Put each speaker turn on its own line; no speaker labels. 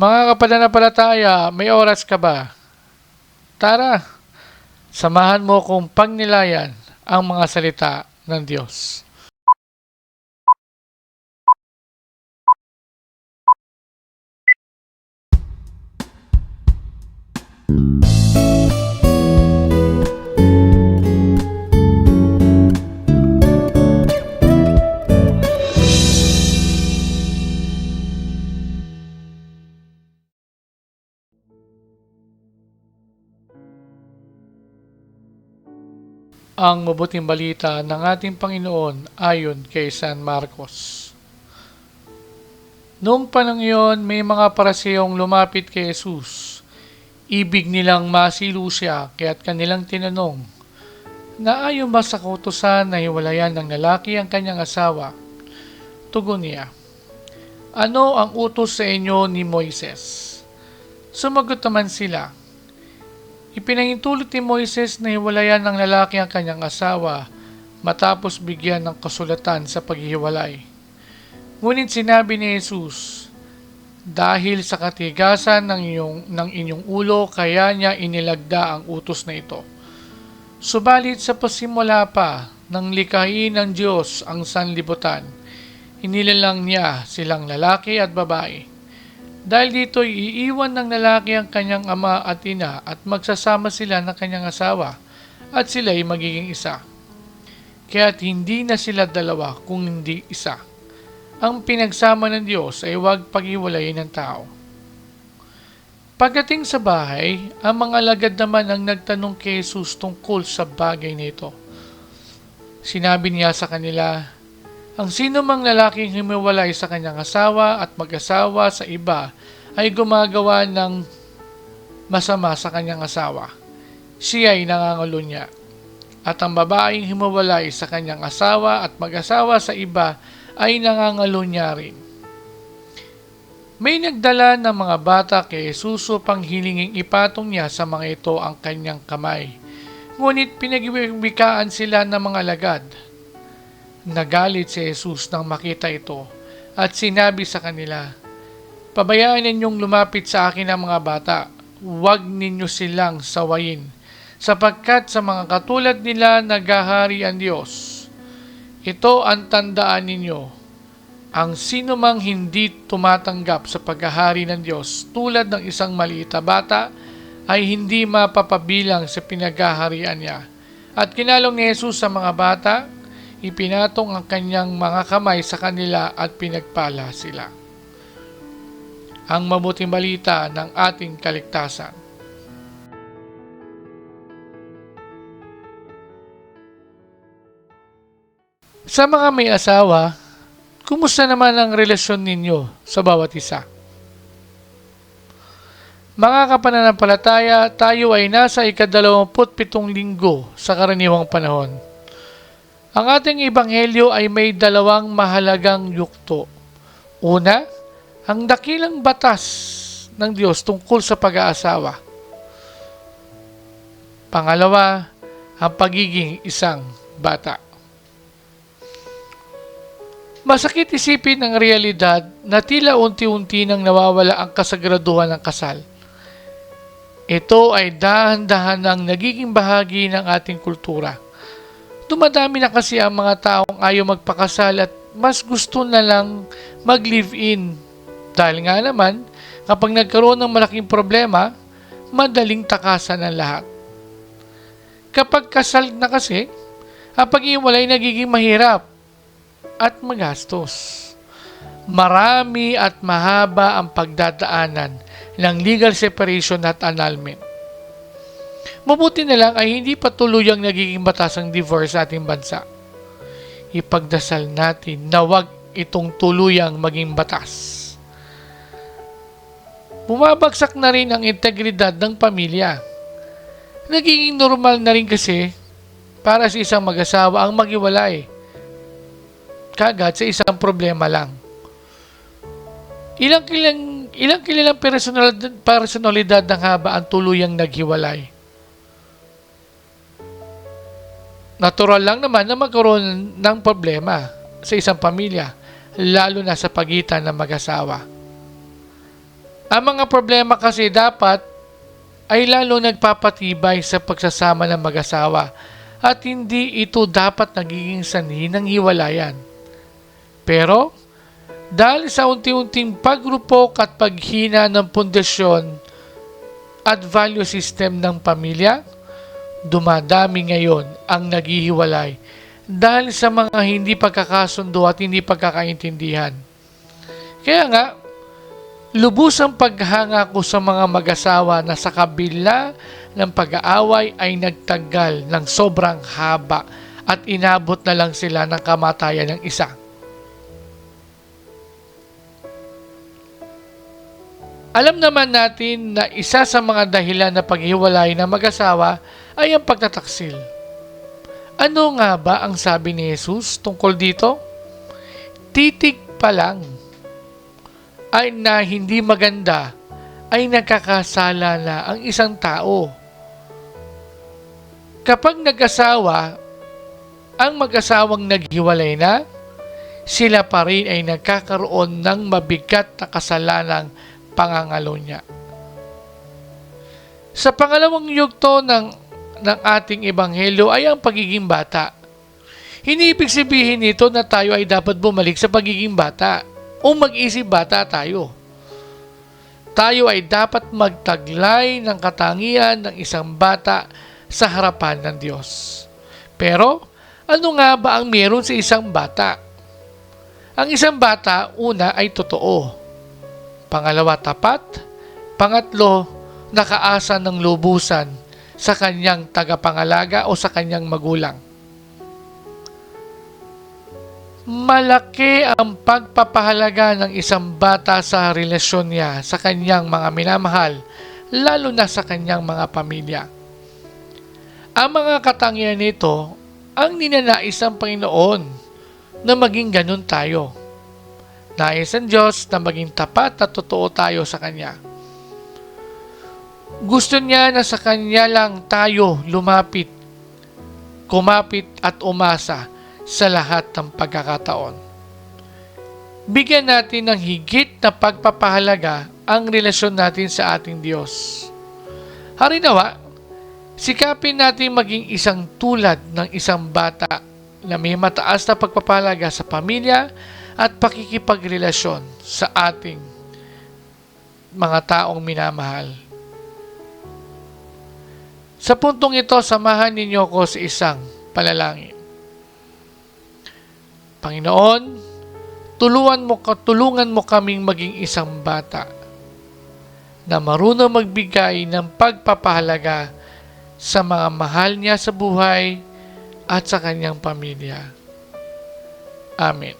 Mga kapananampalataya, may oras ka ba? Tara, samahan mo kong pagnilayan ang mga salita ng Diyos. Ang mabuting balita ng ating Panginoon ayon kay San Marcos. Noong panang iyon, may mga paraseyong lumapit kay Jesus. Ibig nilang masilo siya, kaya't kanilang tinanong, Naayon ba sa kautosan na hiwalayan ng lalaki ang kanyang asawa? Tugon niya, Ano ang utos sa inyo ni Moises? Sumagot naman sila, Ipinahintulot ni Moises na hiwalayan ng lalaki ang kanyang asawa matapos bigyan ng kasulatan sa paghihiwalay. Ngunit sinabi ni Jesus, dahil sa katigasan ng inyong, ng inyong ulo, kaya niya inilagda ang utos na ito. Subalit sa pasimula pa ng likhain ng Diyos ang sanlibutan, inilalang niya silang lalaki at babae. Dahil dito iiwan ng lalaki ang kanyang ama at ina at magsasama sila ng kanyang asawa at sila ay magiging isa. Kaya't hindi na sila dalawa kung hindi isa. Ang pinagsama ng Diyos ay huwag paghiwalayin ng tao. Pagdating sa bahay, ang mga lagad naman ang nagtanong kay Jesus tungkol sa bagay nito. Sinabi niya sa kanila, ang sino mang lalaking humiwalay sa kanyang asawa at mag-asawa sa iba ay gumagawa ng masama sa kanyang asawa. Siya ay nangangulo niya. At ang babaeng humiwalay sa kanyang asawa at mag-asawa sa iba ay nangangalo niya rin. May nagdala ng mga bata kay Jesus upang hilinging ipatong niya sa mga ito ang kanyang kamay. Ngunit pinagbikaan sila ng mga lagad Nagalit si Jesus nang makita ito at sinabi sa kanila, Pabayaan ninyong lumapit sa akin ang mga bata, huwag ninyo silang sawayin, sapagkat sa mga katulad nila nagahari ang Diyos. Ito ang tandaan ninyo, ang sino mang hindi tumatanggap sa paghahari ng Diyos tulad ng isang maliit na bata ay hindi mapapabilang sa pinaghaharian niya. At kinalong ni Jesus sa mga bata, ipinatong ang kanyang mga kamay sa kanila at pinagpala sila. Ang mabuting balita ng ating kaligtasan. Sa mga may asawa, kumusta naman ang relasyon ninyo sa bawat isa? Mga kapananampalataya, tayo ay nasa ikadalawamput pitong linggo sa karaniwang panahon ang ating ebanghelyo ay may dalawang mahalagang yukto. Una, ang dakilang batas ng Diyos tungkol sa pag-aasawa. Pangalawa, ang pagiging isang bata. Masakit isipin ang realidad na tila unti-unti nang nawawala ang kasagraduhan ng kasal. Ito ay dahan-dahan ang nagiging bahagi ng ating kultura dumadami na kasi ang mga taong ayaw magpakasal at mas gusto na lang mag-live-in. Dahil nga naman, kapag nagkaroon ng malaking problema, madaling takasan ang lahat. Kapag kasal na kasi, ang pag-iwalay nagiging mahirap at magastos. Marami at mahaba ang pagdadaanan ng legal separation at annulment. Mabuti na lang ay hindi pa tuluyang nagiging batas ang divorce sa ating bansa. Ipagdasal natin na wag itong tuluyang maging batas. Bumabagsak na rin ang integridad ng pamilya. Nagiging normal na rin kasi para sa isang mag-asawa ang magiwalay. Kagad sa isang problema lang. Ilang kilang ilang kilalang personalidad, personalidad ng haba ang tuluyang naghiwalay Natural lang naman na magkaroon ng problema sa isang pamilya, lalo na sa pagitan ng mag-asawa. Ang mga problema kasi dapat ay lalo nagpapatibay sa pagsasama ng mag-asawa at hindi ito dapat nagiging sanhi ng hiwalayan. Pero, dahil sa unti-unting pagrupok at paghina ng pundasyon at value system ng pamilya, dumadami ngayon ang naghihiwalay dahil sa mga hindi pagkakasundo at hindi pagkakaintindihan. Kaya nga, lubos ang paghanga ko sa mga mag-asawa na sa kabila ng pag-aaway ay nagtagal ng sobrang haba at inabot na lang sila ng kamatayan ng isa. Alam naman natin na isa sa mga dahilan na paghiwalay ng mag-asawa ay ang pagtataksil. Ano nga ba ang sabi ni Jesus tungkol dito? Titig pa lang ay na hindi maganda ay nagkakasala na ang isang tao. Kapag nag-asawa, ang mag-asawang naghiwalay na, sila pa rin ay nagkakaroon ng mabigat na kasalanang pangangalo niya. Sa pangalawang yugto ng, ng ating ebanghelyo ay ang pagiging bata. Hindi ibig sabihin nito na tayo ay dapat bumalik sa pagiging bata o mag-isip bata tayo. Tayo ay dapat magtaglay ng katangian ng isang bata sa harapan ng Diyos. Pero, ano nga ba ang meron sa isang bata? Ang isang bata, una ay totoo. Pangalawa, tapat. Pangatlo, nakaasa ng lubusan sa kanyang tagapangalaga o sa kanyang magulang. Malaki ang pagpapahalaga ng isang bata sa relasyon niya sa kanyang mga minamahal, lalo na sa kanyang mga pamilya. Ang mga katangian nito ang ninanais ng Panginoon na maging ganun tayo. Nais ng Diyos na maging tapat at totoo tayo sa Kanya. Gusto niya na sa Kanya lang tayo lumapit, kumapit at umasa sa lahat ng pagkakataon. Bigyan natin ng higit na pagpapahalaga ang relasyon natin sa ating Diyos. Harinawa, sikapin natin maging isang tulad ng isang bata na may mataas na pagpapahalaga sa pamilya at pakikipagrelasyon sa ating mga taong minamahal. Sa puntong ito, samahan ninyo ko sa isang palalangin. Panginoon, tulungan mo, tulungan mo kaming maging isang bata na marunong magbigay ng pagpapahalaga sa mga mahal niya sa buhay at sa kanyang pamilya. Amen.